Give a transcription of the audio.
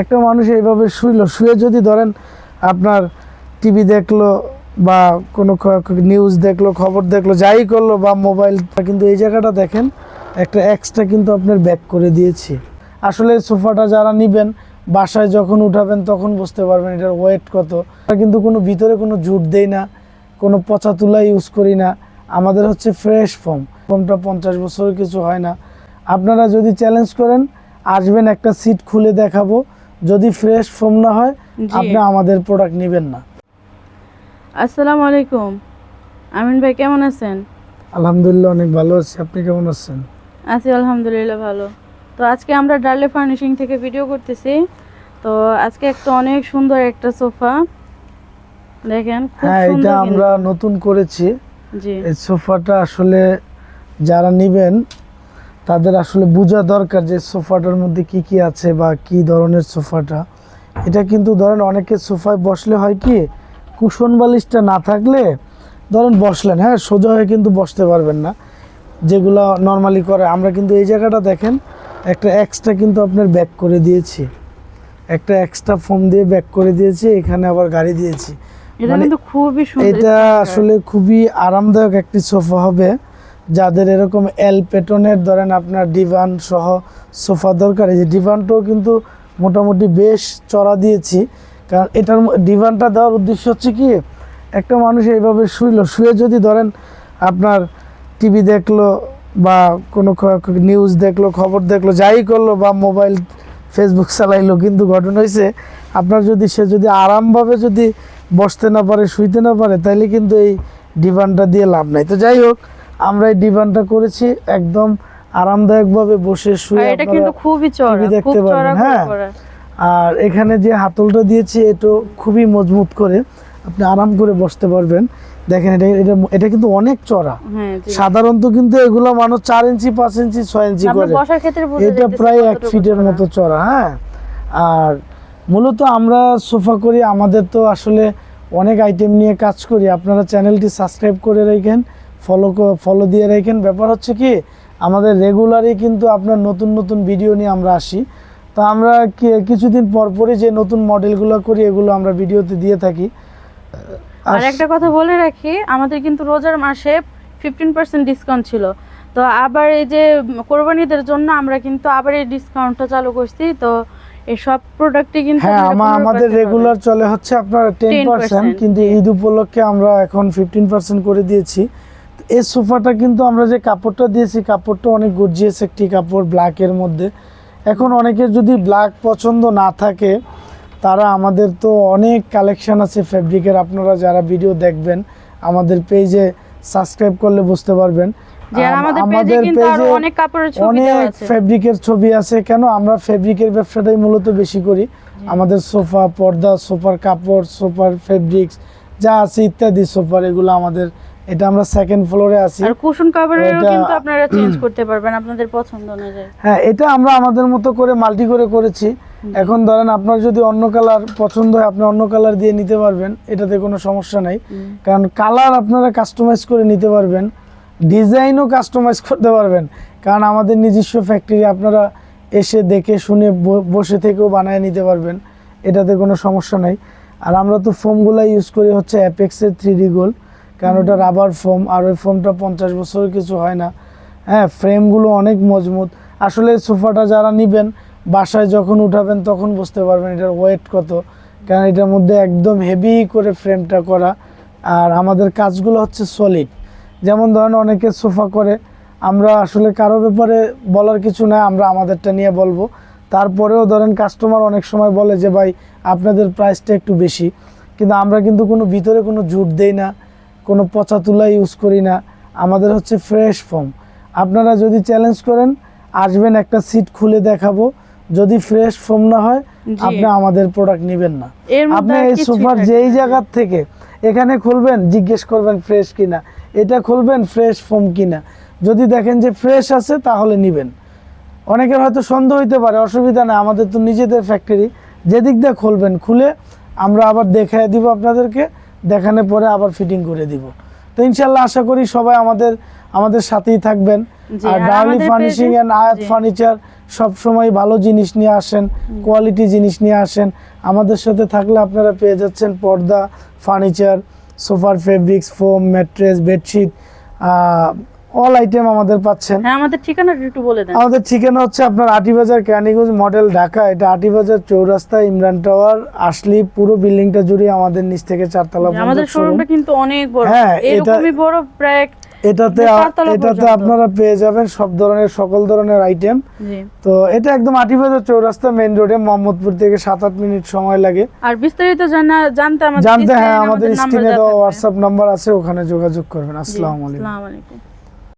একটা মানুষ এইভাবে শুইলো, শুয়ে যদি ধরেন আপনার টিভি দেখল বা কোনো নিউজ দেখল, খবর দেখল, যাই করল বা মোবাইল কিন্তু এই জায়গাটা দেখেন, একটা এক্সট্রা কিন্তু আপনার ব্যাক করে দিয়েছি। আসলে সোফাটা যারা নিবেন, বাসায় যখন উঠাবেন তখন বুঝতে পারবেন এটার ওয়েট কত। কিন্তু কোনো ভিতরে কোনো জুট দেই না, কোনো পচা তুলা ইউজ করি না। আমাদের হচ্ছে ফ্রেশ ফর্ম ফর্মটা পঞ্চাশ বছরের কিছু হয় না। আপনারা যদি চ্যালেঞ্জ করেন, আসবেন একটা সিট খুলে দেখাবো। যদি ফ্রেশ ফর্ম না হয় আপনি আমাদের প্রোডাক্ট নেবেন না। আসসালামু আলাইকুম। আমিন ভাই কেমন আছেন? আলহামদুলিল্লাহ অনেক ভালো আছি। আপনি কেমন আছেন? আছি আলহামদুলিল্লাহ ভালো। তো আজকে আমরা ডার্লে ফার্নিশিং থেকে ভিডিও করতেছি। তো আজকে একটা অনেক সুন্দর একটা সোফা। দেখেন হ্যাঁ এটা আমরা নতুন করেছি। জি। এই সোফাটা আসলে যারা নেবেন তাদের আসলে বোঝা দরকার যে সোফাটার মধ্যে কি কি আছে বা কি ধরনের সোফাটা। এটা কিন্তু ধরেন অনেকে সোফায় বসলে হয় কি কুশন বালিশটা না থাকলে ধরেন বসলেন হ্যাঁ সোজা হয়ে কিন্তু বসতে পারবেন না। যেগুলো নর্মালি করে। আমরা কিন্তু এই জায়গাটা দেখেন একটা এক্সট্রা কিন্তু আপনার ব্যাক করে দিয়েছি। একটা এক্সট্রা ফোম দিয়ে ব্যাক করে দিয়েছি এখানে আবার গাড়ি দিয়েছি। এটা মানে কিন্তু খুবই এটা আসলে খুবই আরামদায়ক একটি সোফা হবে। যাদের এরকম এল পেটনের ধরেন আপনার ডিভান সহ সোফা দরকার, এই যে ডিভানটাও কিন্তু মোটামুটি বেশ চড়া দিয়েছি। কারণ এটার ডিভানটা দেওয়ার উদ্দেশ্য হচ্ছে কি, একটা মানুষ এইভাবে শুইলো, শুয়ে যদি ধরেন আপনার টিভি দেখল বা কোনো নিউজ দেখল, খবর দেখল, যাই করল বা মোবাইল ফেসবুক চালাইলো, কিন্তু ঘটনা হয়েছে আপনার যদি, সে যদি আরামভাবে যদি বসতে না পারে, শুইতে না পারে তাহলে কিন্তু এই ডিভানটা দিয়ে লাভ নাই। তো যাই হোক আমরা এই ডিভানটা করেছি একদম আরামদায়কভাবে বসে শুয়ে এটা কিন্তু খুবই চড়া দেখতে পারবেন, হ্যাঁ। আর এখানে যে হাতলটা দিয়েছি এটা খুবই মজবুত করে আপনি আরাম করে বসতে পারবেন। দেখেন এটা এটা এটা কিন্তু অনেক চড়া। হ্যাঁ সাধারণত কিন্তু এগুলো মানুষ চার ইঞ্চি পাঁচ ইঞ্চি ছয় ইঞ্চি করে। এটা প্রায় এক ফিটের মতো চড়া হ্যাঁ। আর মূলত আমরা সোফা করি আমাদের তো আসলে অনেক আইটেম নিয়ে কাজ করি। আপনারা চ্যানেলটি সাবস্ক্রাইব করে রাখেন। ফলো ফলো দিয়ে রাখেন। ব্যাপার হচ্ছে কি আমাদের রেগুলারই কিন্তু আপনার নতুন নতুন ভিডিও নিয়ে আমরা আসি। তো আমরা কিছুদিন পর পরই যে নতুন মডেলগুলো করি এগুলো আমরা ভিডিওতে দিয়ে থাকি। আর একটা কথা বলে রাখি আমাদের কিন্তু রোজার মাসে ফিফটিন পার্সেন্ট ডিসকাউন্ট ছিল। তো আবার এই যে কোরবানিদের জন্য আমরা কিন্তু আবার এই ডিসকাউন্টটা চালু করছি। তো এই সব প্রোডাক্টই কিন্তু হ্যাঁ আপনারা আমা- 15% আমাদের রেগুলার চলে হচ্ছে আপনার টেন 10% পার্সেন্ট কিন্তু ঈদ উপলক্ষে আমরা এখন ফিফটিন পার্সেন্ট করে দিয়েছি। এই সোফাটা কিন্তু আমরা যে কাপড়টা দিয়েছি কাপড়টা অনেক গর্জিয়াস একটি কাপড় ব্ল্যাকের মধ্যে। এখন অনেকের যদি ব্ল্যাক পছন্দ না থাকে তারা আমাদের তো অনেক কালেকশন আছে ফেব্রিকের আপনারা যারা ভিডিও দেখবেন আমাদের পেজে সাবস্ক্রাইব করলে বুঝতে পারবেন। আমাদের পেজে অনেক কাপড়ের ছবি আছে। ফেব্রিকের ছবি আছে। কেন? আমরা ফেব্রিকের ব্যবসাটাই মূলত বেশি করি। আমাদের সোফা পর্দা সোফার কাপড় সোফার ফেব্রিক্স যা আছে ইত্যাদি সোফার এগুলো আমাদের এটা আমরা সেকেন্ড ফ্লোরে আছি। আর কুশন কাভারেরও কিন্তু আপনারা চেঞ্জ করতে পারবেন আপনাদের পছন্দ অনুযায়ী। হ্যাঁ এটা আমরা আমাদের মতো করে মাল্টি করে করেছি। এখন ধরেন আপনার যদি অন্য কালার পছন্দ হয় আপনি অন্য কালার দিয়ে নিতে পারবেন এটাতে কোনো সমস্যা নাই। কারণ কালার আপনারা কাস্টমাইজ করে নিতে পারবেন ডিজাইনও কাস্টমাইজ করতে পারবেন। কারণ আমাদের নিজস্ব ফ্যাক্টরি আপনারা এসে দেখে শুনে বসে থেকেও বানায় নিতে পারবেন এটাতে কোনো সমস্যা নাই। আর আমরা তো ফোমগুলো ইউজ করি হচ্ছে অ্যাপেক্সের থ্রি ডি গোল্ড কারণ ওটা রাবার ফোম আর ওই ফোমটা পঞ্চাশ বছরের কিছু হয় না। হ্যাঁ ফ্রেমগুলো অনেক মজবুত। আসলে সোফাটা যারা নেবেন, বাসায় যখন উঠাবেন তখন বুঝতে পারবেন এটার ওয়েট কত। কারণ এটার মধ্যে একদম হেভি করে ফ্রেমটা করা। আর আমাদের কাজগুলো হচ্ছে সলিড যেমন ধরেন অনেকে সোফা করে, আমরা আসলে কারও ব্যাপারে বলার কিছু নাই, আমরা আমাদেরটা নিয়ে বলব। তারপরেও ধরেন কাস্টমার অনেক সময় বলে যে ভাই আপনাদের প্রাইসটা একটু বেশি। কিন্তু আমরা কিন্তু কোনো ভিতরে কোনো জুট দেই না কোনো পচা তুলা ইউজ করি না। আমাদের হচ্ছে ফ্রেশ ফর্ম আপনারা যদি চ্যালেঞ্জ করেন আসবেন একটা সিট খুলে দেখাবো। যদি ফ্রেশ ফর্ম না হয় আপনি আমাদের প্রোডাক্ট নেবেন না। আপনি এই সোফার যেই। জায়গার থেকে এখানে খুলবেন জিজ্ঞেস করবেন ফ্রেশ কিনা। এটা খুলবেন ফ্রেশ ফোম কিনা। যদি দেখেন যে ফ্রেশ আছে তাহলে নেবেন। অনেকের হয়তো সন্দেহ হইতে পারে অসুবিধা নেই আমাদের তো নিজেদের ফ্যাক্টরি যেদিক দিয়ে খুলবেন খুলে আমরা আবার দেখায় দিব আপনাদেরকে দেখানোর পরে আবার ফিটিং করে দিব। তো ইনশাল্লাহ আশা করি সবাই আমাদের আমাদের সাথেই থাকবেন। আর ডার্লি ফার্নিশিং page-এ- আয়াত ফার্নিচার সব সময় ভালো জিনিস নিয়ে আসেন কোয়ালিটি জিনিস নিয়ে আসেন। আমাদের সাথে থাকলে আপনারা পেয়ে যাচ্ছেন পর্দা ফার্নিচার সোফার fabrics foam mattress bedsheet all item আমাদের পাচ্ছেন। হ্যাঁ আমাদের ঠিকানাটা একটু বলে দেন। আমাদের ঠিকানা হচ্ছে আপনার আটিবাজার ক্যানিগঞ্জ মডেল ঢাকা। এটা আটিবাজার চৌরাস্তা ইমরান টাওয়ার আসলি পুরো বিল্ডিংটা জুড়ে আমাদের নিচ থেকে চারতলা আমাদের শোরুমটা কিন্তু অনেক বড়। হ্যাঁ, এরকমই বড় প্রায় এটাতে মানে এটাতে আপনারা পেয়ে যাবেন সব ধরনের সকল ধরনের আইটেম তো এটা একদম আটিবাজার চৌরাস্তা মেইন রোডে মোহাম্মদপুর থেকে সাত আট মিনিট সময় লাগে। আর বিস্তারিত জানা জানতে আমাদের জানতে হ্যাঁ আমাদের স্ক্রিনে দেওয়া হোয়াটসঅ্যাপ নাম্বার আছে ওখানে যোগাযোগ করবেন। আসসালামু আলাইকুম।